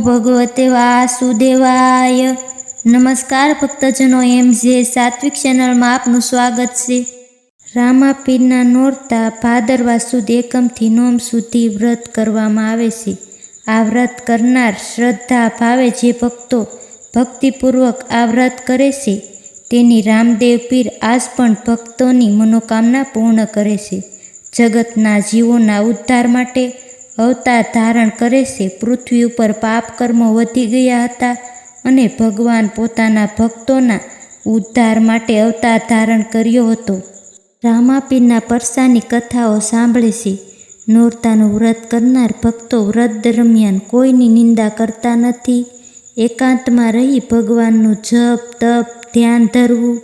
ભગવતે વાસુદેવાય. નમસ્કાર ભક્તજનો, એમ જે સાત્વિક ચેનલમાં આપનું સ્વાગત છે. રામાપીરના નોરતા ભાદરવા સુદ એકમથી નોમ સુધી વ્રત કરવામાં આવે છે. આ વ્રત કરનાર શ્રદ્ધા ભાવે જે ભક્તો ભક્તિપૂર્વક આ વ્રત કરે છે, તેની રામદેવ પીર આજ પણ ભક્તોની મનોકામના પૂર્ણ કરે છે. જગતના જીવોના ઉદ્ધાર માટે અવતાર ધારણ કરે છે. પૃથ્વી ઉપર પાપ કર્મો વધી ગયા હતા અને ભગવાન પોતાના ભક્તોના ઉદ્ધાર માટે અવતાર ધારણ કર્યો હતો. રામાપીરના પરસાની કથાઓ સાંભળે છે. નોરતાનું વ્રત કરનાર ભક્તો વ્રત દરમિયાન કોઈની નિંદા કરતા નથી. એકાંતમાં રહી ભગવાનનું જપ, તપ, ધ્યાન ધરવું,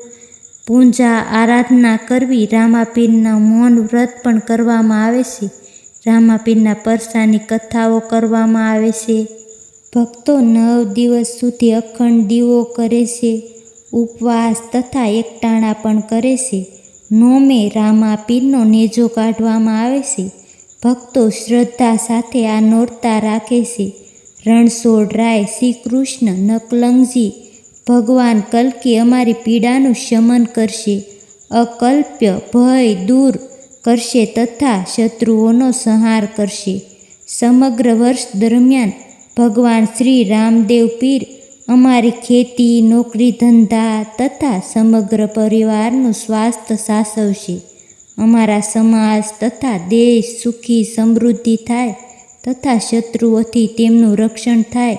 પૂજા, આરાધના કરવી રામાપીરના મૌન વ્રત પણ કરવામાં આવે છે. રામાપીરના પરસાની કથાઓ કરવામાં આવે છે. ભક્તો નવ દિવસ સુધી અખંડ દીવો કરે છે. ઉપવાસ તથા એકટાણા પણ કરે છે. નોમે રામાપીરનો નેજો કાઢવામાં આવે છે. ભક્તો શ્રદ્ધા સાથે આ નોરતા રાખે છે. રણછોડ રાય શ્રી કૃષ્ણ નકલંગજી, ભગવાન કલ્કી અમારી પીડાનું શમન કરશે. અકલ્પ્ય ભય દૂર કરશે તથા શત્રુઓનો સંહાર કરશે. સમગ્ર વર્ષ દરમિયાન ભગવાન શ્રી રામદેવ પીર અમારી ખેતી, નોકરી, ધંધા તથા સમગ્ર પરિવારનું સ્વાસ્થ્ય સાસવશે. અમારા સમાજ તથા દેશ સુખી, સમૃદ્ધિ થાય તથા શત્રુઓથી તેમનું રક્ષણ થાય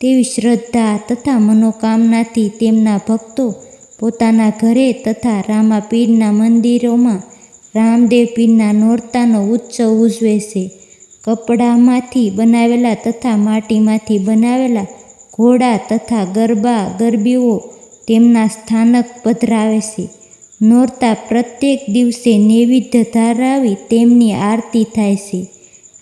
તેવી શ્રદ્ધા તથા મનોકામનાથી તેમના ભક્તો પોતાના ઘરે તથા રામાપીરના મંદિરોમાં રામદેવ પીરના નોરતાનો ઉત્સવ ઉજવે છે. કપડામાંથી બનાવેલા તથા માટીમાંથી બનાવેલા ઘોડા તથા ગરબા, ગરબીઓ તેમના સ્થાનક પધરાવે છે. નોરતા પ્રત્યેક દિવસે નૈવેદ્ય ધરાવી તેમની આરતી થાય છે.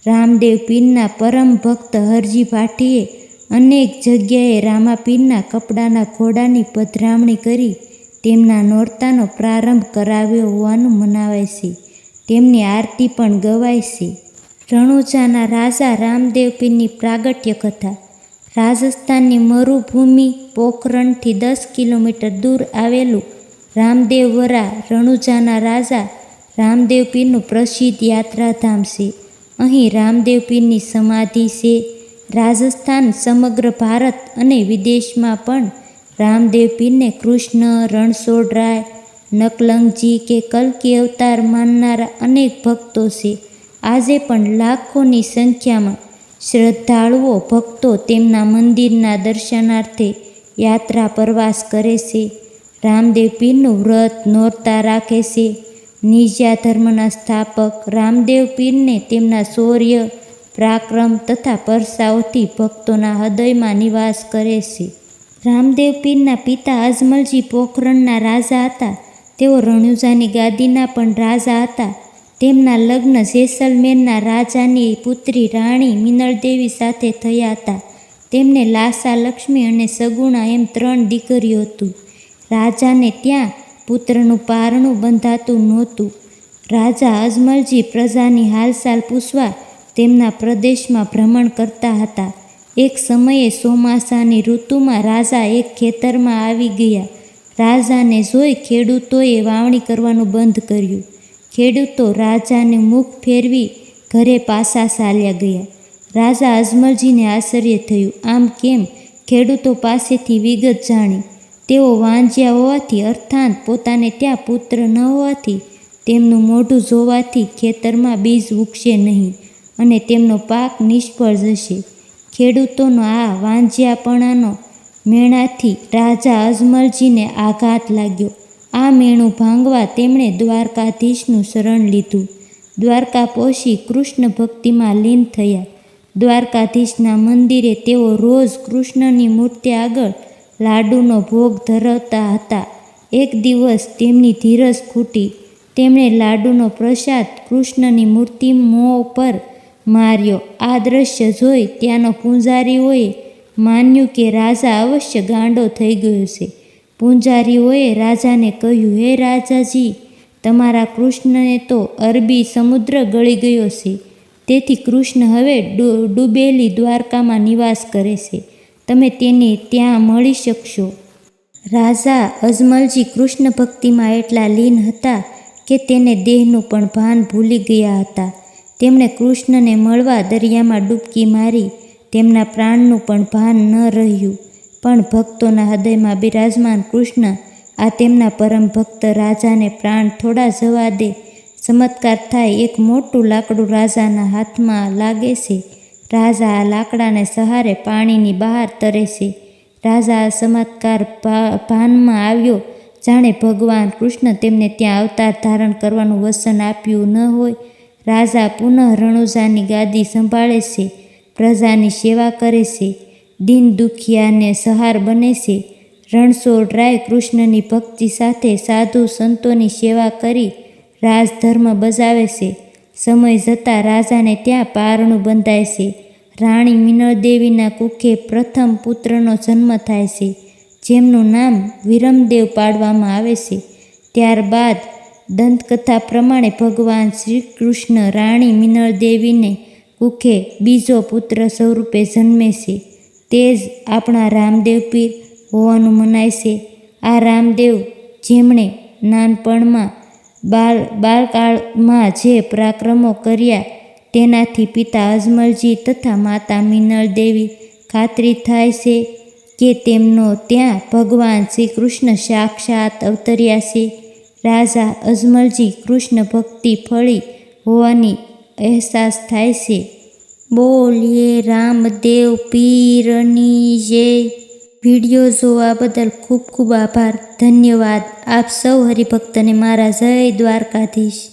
રામદેવ પીરના પરમ ભક્ત હરજી ભાટીએ અનેક જગ્યાએ રામાપીરના કપડાના ઘોડાની પધરામણી કરી તેમના નોરતાનો પ્રારંભ કરાવ્યો હોવાનું મનાવાય છે. તેમની આરતી પણ ગવાય છે. રણુજાના રાજા રામદેવ પીરની પ્રાગટ્ય કથા. રાજસ્થાનની મરુભૂમિ પોખરણથી દસ કિલોમીટર દૂર આવેલું રામદેવવરા રણુજાના રાજા રામદેવ પીરનું પ્રસિદ્ધ યાત્રાધામ છે. અહીં રામદેવ પીરની સમાધિ છે. રાજસ્થાન સમગ્ર ભારત અને વિદેશમાં પણ રામદેવ પીરને કૃષ્ણ, રણછોડરાય, નકલંગજી કે કલ્કી અવતાર માનનારા અનેક ભક્તો છે. આજે પણ લાખોની સંખ્યામાં શ્રદ્ધાળુઓ ભક્તો તેમના મંદિરના દર્શનાર્થે યાત્રા પ્રવાસ કરે છે. રામદેવ પીરનું વ્રત નોરતા રાખે છે. નિજા ધર્મના સ્થાપક રામદેવ પીરને તેમના શૌર્ય, પરાક્રમ તથા પરસાઓથી ભક્તોના હૃદયમાં નિવાસ કરે છે. રામદેવ પીરના પિતા અજમલજી પોખરણના રાજા હતા. તેઓ રણુજાની ગાદીના પણ રાજા હતા. તેમના લગ્ન જેસલમેરના રાજાની પુત્રી રાણી મિનળદેવી સાથે થયા હતા. તેમને લાસા, લક્ષ્મી અને સગુણા એમ ત્રણ દીકરીઓ હતું. રાજાને ત્યાં પુત્રનું પારણું બંધાતું નહોતું. રાજા અજમલજી પ્રજાની હાલચાલ પૂછવા તેમના પ્રદેશમાં ભ્રમણ કરતા હતા. એક સમયે ચોમાસાની ઋતુમાં રાજા એક ખેતરમાં આવી ગયા. રાજાને જોઈ ખેડૂતોએ વાવણી કરવાનું બંધ કર્યું. ખેડૂતો રાજાને મુખ ફેરવી ઘરે પાછા ચાલ્યા ગયા. રાજા અજમલજીને આશ્ચર્ય થયું, આમ કેમ? ખેડૂતો પાસેથી વિગત જાણી. તેઓ વાંજ્યા હોવાથી, અર્થાત પોતાને ત્યાં પુત્ર ન હોવાથી, તેમનું મોઢું જોવાથી ખેતરમાં બીજ ઉગશે નહીં અને તેમનો પાક નિષ્ફળ જશે. ખેડૂતોનો આ વાંજ્યાપણાનો મેણાથી રાજા અજમલજીને આઘાત લાગ્યો. આ મેણું ભાંગવા તેમણે દ્વારકાધીશનું શરણ લીધું. દ્વારકા પહોંચી કૃષ્ણ ભક્તિમાં લીન થયા. દ્વારકાધીશના મંદિરે તેઓ રોજ કૃષ્ણની મૂર્તિ આગળ લાડુનો ભોગ ધરાવતા હતા. એક દિવસ તેમની ધીરજ ખૂટી. તેમણે લાડુનો પ્રસાદ કૃષ્ણની મૂર્તિ મોં પર માર્યો. આ દ્રશ્ય જોઈ ત્યાંનો પૂંજારીઓએ માન્યું કે રાજા અવશ્ય ગાંડો થઈ ગયો છે. પૂંજારીઓએ રાજાને કહ્યું, હે રાજાજી, તમારા કૃષ્ણને તો અરબી સમુદ્ર ગળી ગયો છે. તેથી કૃષ્ણ હવે ડૂબેલી દ્વારકામાં નિવાસ કરે છે. તમે તેને ત્યાં મળી શકશો. રાજા અજમલજી કૃષ્ણ ભક્તિમાં એટલા લીન હતા કે તેને દેહનું પણ ભાન ભૂલી ગયા હતા. તેમણે કૃષ્ણને મળવા દરિયામાં ડૂબકી મારી, તેમના પ્રાણનું પણ ભાન ન રહ્યું. પણ ભક્તોના હૃદયમાં બિરાજમાન કૃષ્ણ આ તેમના પરમ ભક્ત રાજાને પ્રાણ થોડા જવા દે. ચમત્કાર થાય એક મોટું લાકડું રાજાના હાથમાં લાગે છે. રાજા આ લાકડાને સહારે પાણીની બહાર તરે છે. રાજા આ ચમત્કાર ભાનમાં આવ્યો, જાણે ભગવાન કૃષ્ણ તેમને ત્યાં અવતાર ધારણ કરવાનું વસન આપ્યું ન હોય. રાજા પુનઃ રણુજાની ગાદી સંભાળે છે, પ્રજાની સેવા કરે છે, દિન દુખિયાને સહાર બને છે. રણછોડરાય કૃષ્ણની ભક્તિ સાથે સાધુ સંતોની સેવા કરી રાજધર્મ બજાવે છે. સમય જતાં રાજાને ત્યાં પારણું બંધાય છે. રાણી મિનળદેવીના કુખે પ્રથમ પુત્રનો જન્મ થાય છે, જેમનું નામ વિરમદેવ પાડવામાં આવે છે. ત્યારબાદ દંતકથા પ્રમાણે ભગવાન શ્રી કૃષ્ણ રાણી મિનળ દેવીને કુખે બીજો પુત્ર સ્વરૂપે જન્મે છે તે જ આપણા રામદેવ પીર હોવાનું મનાય છે. આ રામદેવ જેમણે નાનપણમાં બાળ બાળકાળમાં જે પરાક્રમો કર્યા, તેનાથી પિતા અજમલજી તથા માતા મિનળ દેવી ખાતરી થાય છે કે તેમનો ત્યાં ભગવાન શ્રી કૃષ્ણ સાક્ષાત અવતર્યા છે. રાજા અજમલજી કૃષ્ણ ભક્તિ ફળી હોવાની અહેસાસ થાય છે. બોલીએ રામદેવ પીરની જય વીડિયો જોવા બદલ ખૂબ ખૂબ આભાર. ધન્યવાદ. આપ સૌ હરિભક્તને મારા જય દ્વારકાધીશ.